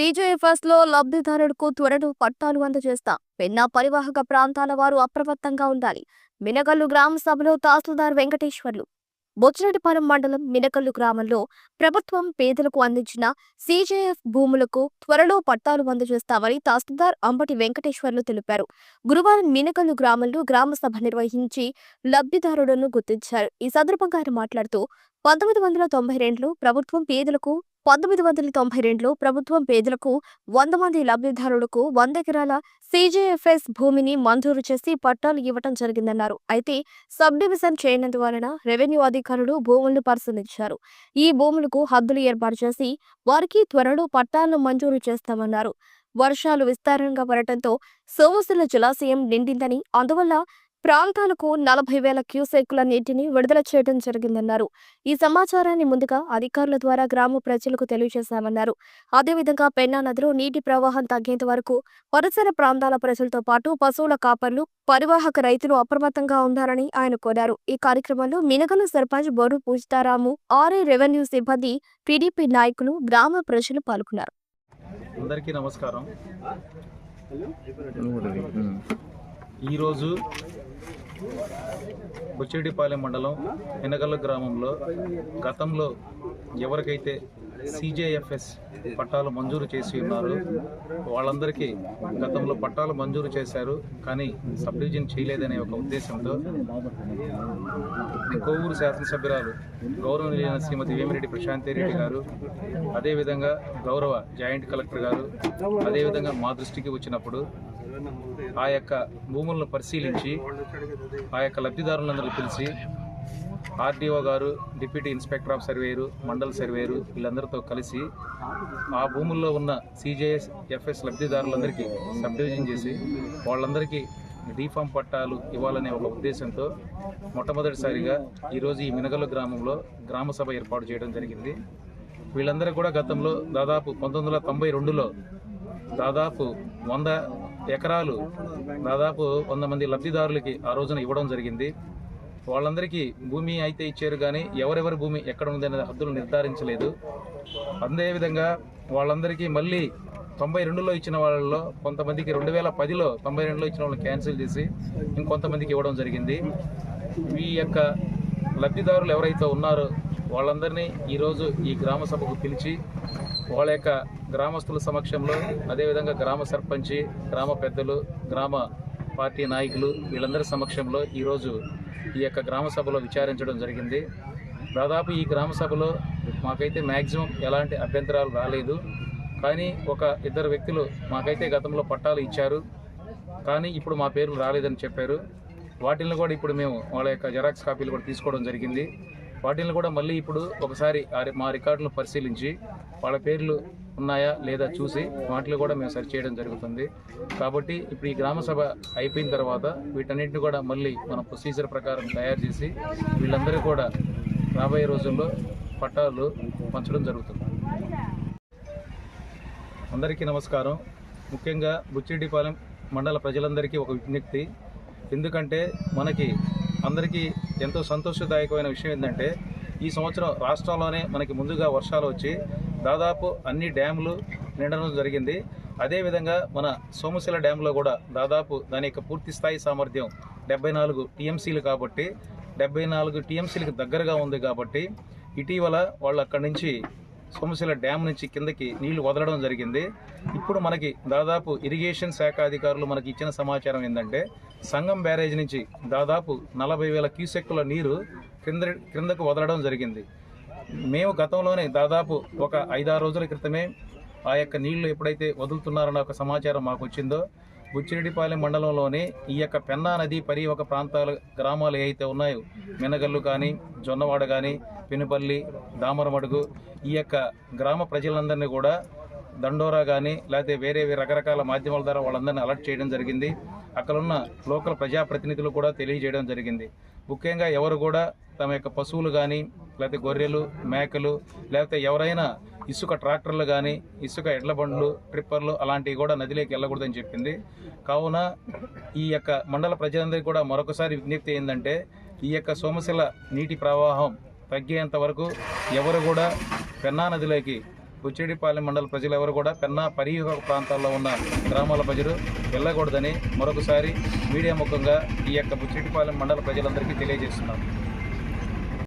సీజేఎఫ్ఎస్లో లబ్ధిదారులకు త్వరలో పట్టాలు అందజేస్తాం. పెన్నా పరివాహక ప్రాంతాల వారు అప్రమత్తంగా ఉండాలి. మినగల్లు గ్రామ సభలో తహసీల్దార్ వెంకటేశ్వర్లు. బొచ్చిరెడ్డిపాలెం మండలం మినకల్లు గ్రామంలో ప్రభుత్వం పేదలకు అందించిన సీజేఎఫ్ భూములకు త్వరలో పట్టాలు అందజేస్తామని తహసీల్దార్ అంబటి వెంకటేశ్వర్లు తెలిపారు. గురువారం మినకల్లు గ్రామంలో గ్రామ సభ నిర్వహించి లబ్ధిదారులను గుర్తించారు. ఈ సందర్భంగా ఆయన మాట్లాడుతూ పంతొమ్మిది వందల తొంభై రెండులో ప్రభుత్వం పేదలకు పంతొమ్మిది వందల తొంభై రెండులో ప్రభుత్వం పేదలకు వంద మంది లబ్ధిదారులకు వంద ఎకరాల సీజేఎఫ్ఎస్ భూమిని మంజూరు చేసి పట్టాలు ఇవ్వటం జరిగిందన్నారు. అయితే సబ్ డివిజన్ చేయనందువలన రెవెన్యూ అధికారులు భూములను పరిశీలించారు. ఈ భూములకు హద్దులు ఏర్పాటు చేసి వారికి త్వరలో పట్టాలను మంజూరు చేస్తామన్నారు. వర్షాలు విస్తారంగా పడటంతో సోమసుల జలాశయం నిండిందని అందువల్ల ప్రాంతాలకు నలభై వేల క్యూసెక్కుల నీటిని విడుదల చేయడం జరిగిందన్నారు. ఈ సమాచారాన్ని ముందుగా అధికారుల ద్వారా గ్రామ ప్రజలకు తెలియజేశామన్నారు. అదేవిధంగా పెన్నా నదిలో నీటి ప్రవాహం తగ్గేంత వరకు పరిసర ప్రాంతాల ప్రజలతో పాటు పశువుల కాపర్లు పరివాహక రైతులు అప్రమత్తంగా ఉండాలని ఆయన కోరారు. ఈ కార్యక్రమంలో Minagala sarpanch Boru Pujitharamu R A revenue సిబ్బంది టీడీపీ నాయకులు గ్రామ ప్రజలు పాల్గొన్నారు. అందరికీ నమస్కారం. ఈరోజు బుచ్చిరెడ్డిపాలెం మండలం ఎనగల్ల గ్రామంలో గతంలో ఎవరికైతే సిజేఎఫ్ఎస్ పట్టాలు మంజూరు చేసి ఉన్నారు వాళ్ళందరికీ గతంలో పట్టాలు మంజూరు చేశారు కానీ సబ్ డివిజన్ చేయలేదనే ఒక ఉద్దేశంతో కోవూరు శాసనసభ్యురాలు గౌరవనీయులైన శ్రీమతి వేమిరెడ్డి ప్రశాంతిరెడ్డి గారు అదేవిధంగా గౌరవ జాయింట్ కలెక్టర్ గారు అదేవిధంగా మా దృష్టికి వచ్చినప్పుడు ఆ యొక్క భూములను పరిశీలించి ఆ యొక్క లబ్ధిదారులందరూ పిలిచి ఆర్డీఓ గారు deputy inspector of surveyor mandal surveyor వీళ్ళందరితో కలిసి ఆ భూముల్లో ఉన్న సిజేఎస్ ఎఫ్ఎస్ లబ్ధిదారులందరికీ సబ్ డివిజన్ చేసి వాళ్ళందరికీ డీఫామ్ పట్టాలు ఇవ్వాలనే ఒక ఉద్దేశంతో మొట్టమొదటిసారిగా ఈరోజు ఈ మినగలు గ్రామంలో గ్రామ సభ ఏర్పాటు చేయడం జరిగింది. వీళ్ళందరూ కూడా గతంలో దాదాపు పంతొమ్మిది వందల తొంభై రెండులో దాదాపు వంద ఎకరాలు దాదాపు వంద మంది లబ్ధిదారులకి ఆ రోజున ఇవ్వడం జరిగింది. వాళ్ళందరికీ భూమి అయితే ఇచ్చారు కానీ ఎవరెవరి భూమి ఎక్కడ ఉంది అనే హద్దులు నిర్ధారించలేదు. అదేవిధంగా వాళ్ళందరికీ మళ్ళీ తొంభై రెండులో ఇచ్చిన వాళ్ళలో కొంతమందికి రెండు వేల పదిలో తొంభై రెండులో ఇచ్చిన వాళ్ళని క్యాన్సిల్ చేసి ఇంకొంతమందికి ఇవ్వడం జరిగింది. ఈ యొక్క లబ్ధిదారులు ఎవరైతే ఉన్నారో వాళ్ళందరినీ ఈరోజు ఈ గ్రామ సభకు పిలిచి వాళ్ళ యొక్క గ్రామస్తుల సమక్షంలో అదేవిధంగా గ్రామ సర్పంచి గ్రామ పెద్దలు గ్రామ పార్టీ నాయకులు వీళ్ళందరి సమక్షంలో ఈరోజు ఈ యొక్క గ్రామ సభలో విచారించడం జరిగింది. దాదాపు ఈ గ్రామ సభలో మాకైతే మ్యాక్సిమం ఎలాంటి అభ్యంతరాలు రాలేదు. కానీ ఒక ఇద్దరు వ్యక్తులు మాకైతే గతంలో పట్టాలు ఇచ్చారు. కానీ ఇప్పుడు మా పేర్లు రాలేదని చెప్పారు. వాటిని కూడా ఇప్పుడు మేము వాళ్ళ యొక్క జెరాక్స్ కాపీలు కూడా తీసుకోవడం జరిగింది. వాటిని కూడా మళ్ళీ ఇప్పుడు ఒకసారి మా రికార్డులను పరిశీలించి వాళ్ళ పేర్లు ఉన్నాయా లేదా చూసి వాటిని కూడా మేము సరి చేయడం జరుగుతుంది. కాబట్టి ఇప్పుడు ఈ గ్రామ సభ అయిపోయిన తర్వాత వీటన్నిటిని కూడా మళ్ళీ మన ప్రొసీజర్ ప్రకారం తయారు చేసి వీళ్ళందరూ కూడా రాబోయే రోజుల్లో పట్టాలు పంచడం జరుగుతుంది. అందరికీ నమస్కారం. ముఖ్యంగా బుచ్చిరెడ్డిపాలెం మండల ప్రజలందరికీ ఒక విజ్ఞప్తి. ఎందుకంటే మనకి అందరికీ ఎంతో సంతోషదాయకమైన విషయం ఏంటంటే ఈ సంవత్సరం రాష్ట్రంలోనే మనకి ముందుగా వర్షాలు వచ్చి దాదాపు అన్ని డ్యాములు నిండడం జరిగింది. అదేవిధంగా మన సోమశిల డ్యాంలో కూడా దాదాపు దాని యొక్క పూర్తి స్థాయి సామర్థ్యం డెబ్బై నాలుగు టీఎంసీలు కాబట్టి డెబ్బై నాలుగు టీఎంసీలకు దగ్గరగా ఉంది కాబట్టి ఇటీవల వాళ్ళు అక్కడి నుంచి సోమశిల డ్యామ్ నుంచి కిందకి నీళ్ళు వదలడం జరిగింది. ఇప్పుడు మనకి దాదాపు ఇరిగేషన్ శాఖ అధికారులు మనకి ఇచ్చిన సమాచారం ఏంటంటే సంగం బ్యారేజ్ నుంచి దాదాపు నలభై వేల క్యూసెక్కుల నీరు క్రింద క్రిందకు వదలడం జరిగింది. మేము గతంలోనే దాదాపు ఒక ఐదారు రోజుల క్రితమే ఆ యొక్క నీళ్ళు ఎప్పుడైతే వదులుతున్నారన్న ఒక సమాచారం మాకు వచ్చిందో బుచ్చిరెడ్డిపాలెం మండలంలోని ఈ యొక్క పెన్నా నది పరివక ప్రాంతాల గ్రామాలు ఏవైతే ఉన్నాయో మినగల్లు కానీ జొన్నవాడ కానీ పెనుపల్లి దామరమడుగు ఈ యొక్క గ్రామ ప్రజలందరినీ కూడా దండోరా కానీ లేకపోతే వేరే వేరే రకరకాల మాధ్యమాల ద్వారా వాళ్ళందరినీ అలర్ట్ చేయడం జరిగింది. అక్కడున్న లోకల్ ప్రజాప్రతినిధులు కూడా తెలియజేయడం జరిగింది. ముఖ్యంగా ఎవరు కూడా తమ యొక్క పశువులు కానీ లేకపోతే గొర్రెలు మేకలు లేకపోతే ఎవరైనా ఇసుక ట్రాక్టర్లు కానీ ఇసుక ఎడ్ల బండ్లు ట్రిప్పర్లు అలాంటివి కూడా నదిలోకి వెళ్ళకూడదని చెప్పింది. కావున ఈ యొక్క మండల ప్రజలందరికీ కూడా మరొకసారి విజ్ఞప్తి ఏంటంటే ఈ యొక్క సోమశిల నీటి ప్రవాహం తగ్గేంత వరకు ఎవరు కూడా పెన్నా నదిలోకి బుచ్చిరెడ్డిపాలెం మండల ప్రజలు ఎవరు కూడా పెన్నా పరియుగ ప్రాంతాల్లో ఉన్న గ్రామాల ప్రజలు వెళ్ళకూడదని మరొకసారి మీడియా ముఖంగా ఈ యొక్క బుచ్చిరెడ్డిపాలెం మండల ప్రజలందరికీ తెలియజేస్తున్నాను.